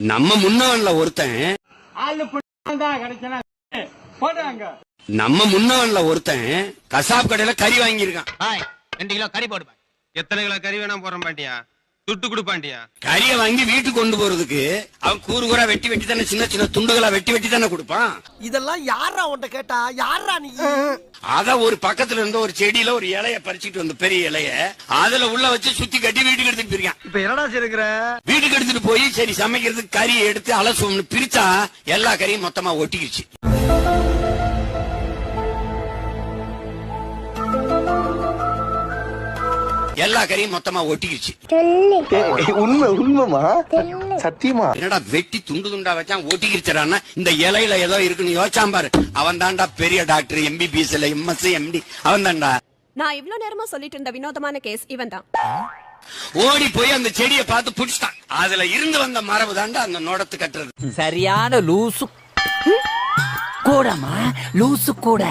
நம்ம முன்னவன்ல ஒருத்தன் நம்ம முன்னவன்ல ஒருத்தன் கசாப் கடையில கறி வாங்கியிருக்கான். ரெண்டு கிலோ கறி போடு எத்தனை கிலோ கறி வேணாம் போறேன் பாட்டியா? துட்டு கொடுப்பாண்டியா? கறியை வாங்கி வீட்டுக்கு கொண்டு போறதுக்கு அவன் கூறு கூறா வெட்டி வெட்டி தானே சின்ன சின்ன துண்டுகளா வெட்டி வெட்டி தானே கொடுப்பான். இதெல்லாம் யாரா உன்ட்ட கேட்டா? யாரா நீ? அத ஒரு பக்கத்துல இருந்த ஒரு செடியில ஒரு இலைய பறிச்சிட்டு வந்த பெரிய இலைய அதுல உள்ள வச்சு சுத்தி கட்டி வீட்டுக்கு எடுத்துட்டு போயிருக்கான். இப்ப என்னடா செய்யுற வீட்டுக்கு எடுத்துட்டு போய் சரி சமைக்கிறதுக்கு கறியை எடுத்து அலசுவோம்னு பிரிச்சா எல்லா கறியும் மொத்தமா ஒட்டிக்கிச்சு எல்லா கறியும் மொத்தமா ஒட்டிக்கிச்சு. உண்மை உண்மைமா சத்தியமா? என்னடா வெட்டி துண்டு துண்டா வச்சான் ஒட்டிக்கிச்சுறான்னா இந்த இலையில ஏதோ இருக்குன்னு யோசிச்சான் பாரு. அவன் தான்டா பெரிய டாக்டர் எம்பிபிஎஸ் இல்ல எம்எஸ் எம்டி அவன் தான்டா நான் இவ்ளோ நேரமா சொல்லிட்டு இருந்த வினோதமான கேஸ் இவன் தான் ஓடி போய் அந்த செடியை பார்த்து புடிச்சிட்டான். அதுல இருந்து வந்த மரபு தாண்டா அந்த நோடத்து கட்டுறது. சரியான லூசு. கூடமா லூசு கூட.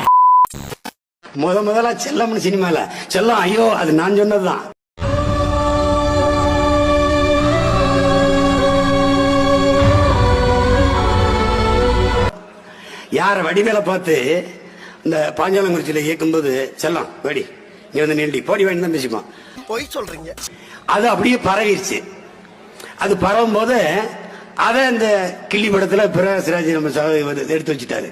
முத முதலா செல்லம்னு சினிமால. செல்லம் ஐயோ அது நான் சொன்னதுதான். யார வடிவேல பார்த்து இந்த பாஞ்சாலங்குறிச்சியில இயக்கும்போது செல்லம் வெடி நீ வந்து நீண்டி போடி வேணும் தான் பேசிப்பான். பொய் சொல்றீங்க. அது அப்படியே பரவிருச்சு. அது பரவும் போது அதை இந்த கிள்ளி படத்துல பிரகாஷ்ராஜ் நம்ம எடுத்து வச்சுட்டாரு.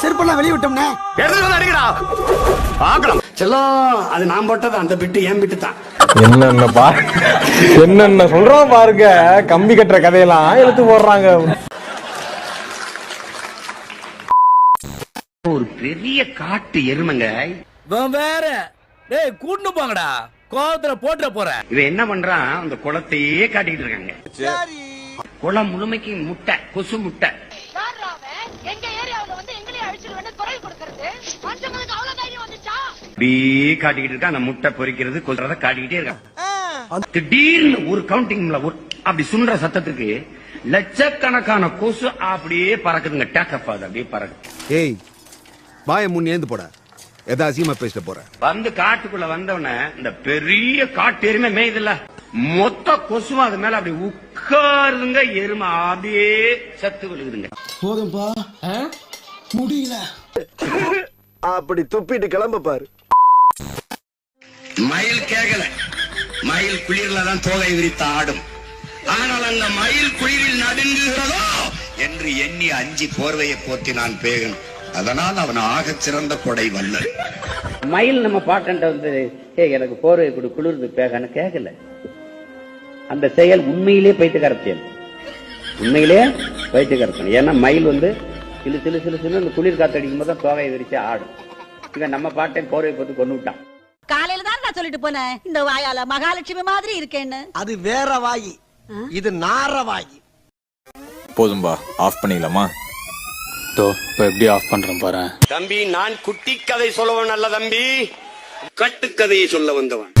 செருப்பெல்லாம் வெளிய விட்டோம்னே. செல்லம் அது நான் போட்டது அந்த பிட்டு என் பிட்டு தான். என்னென்ன பா என்னென்ன சொல்றான் பாருங்க. கம்பி கட்டுற கதையெல்லாம் எடுத்து போடுறாங்க. ஒரு பெரிய காட்டு எருமைங்க. வேற. டேய் கூட்டு போங்கடா. கோவத்துல போட்டுற போற. இவன் என்ன பண்றான்? அந்த குளத்தையே காட்டிட்டு இருக்காங்க. குளம் முழுமைக்கு முட்டை கொசு முட்டை. அப்படியே காட்டிக்கிட்டு இருக்கான். அந்த முட்டை பொறிக்கிறது கொல்றத காட்டிக்கிட்டே இருக்கான். திடீர்னு ஒரு கவுண்டிங்ல அப்படி சுன்ற சத்தத்துக்கு லட்சக்கணக்கான கொசு அப்படியே பறக்குதுங்க. டேக்கப் அது அப்படியே பறக்குது. ஏய் வாய முன் ஏந்து போட. எதா அசியமா பேசிட்டு போற வந்து காட்டுக்குள்ள வந்தவன இந்த பெரிய காட்டு எருமை மேய்துல மொத்த கொசுவும் அது மேல அப்படி உட்காருங்க எருமை அப்படியே சத்து விழுகுதுங்க. அப்படி துப்பிட்டு கிளம்ப பாரு. மயில் கேகல. மயில் குளிர்ல தான் தோகை விரித்து ஆடும். ஆனால் அந்த மயில் குளிரில் நடுங்குகிறதோ என்று எண்ணி அஞ்சி போர்வையை போத்தி நான் பேகன். அதனால் அவன் ஆகச் சிறந்த கொடை வல்லன். மயில் நம்ம பாட்டன்ட்ட வந்து ஏ எனக்கு போர்வை கொடு குளிர்ந்து பேகன்னு கேட்கல அந்த செயல் உண்மையிலே பைத்தியக்கார செயல் உண்மையிலே பைத்தியக்கார ஏன்னா மயில் வந்து சிலு சிலு சிலு சிலு அந்த குளிர் காத்து அடிக்கும் போது தான் தோகையை விரிச்சு ஆடும். இங்க நம்ம பாட்டன் போர்வை போட்டு கொண்டு விட்டான். காலையில தான் நான் சொல்லிட்டு போனேன் இந்த வாயால மகாலட்சுமி மாதிரி இருக்கேன்னு. அது வேற வாயி. இது நார வாயி. போதும்பா ஆஃப் பண்ணிக்கலாமா இப்போ எப்படி ஆஃப் பண்றேன் பாரு தம்பி நான் குட்டி கதை சொல்லவன் அல்ல தம்பி. கட்டுக்கதையை சொல்ல வந்தவன்.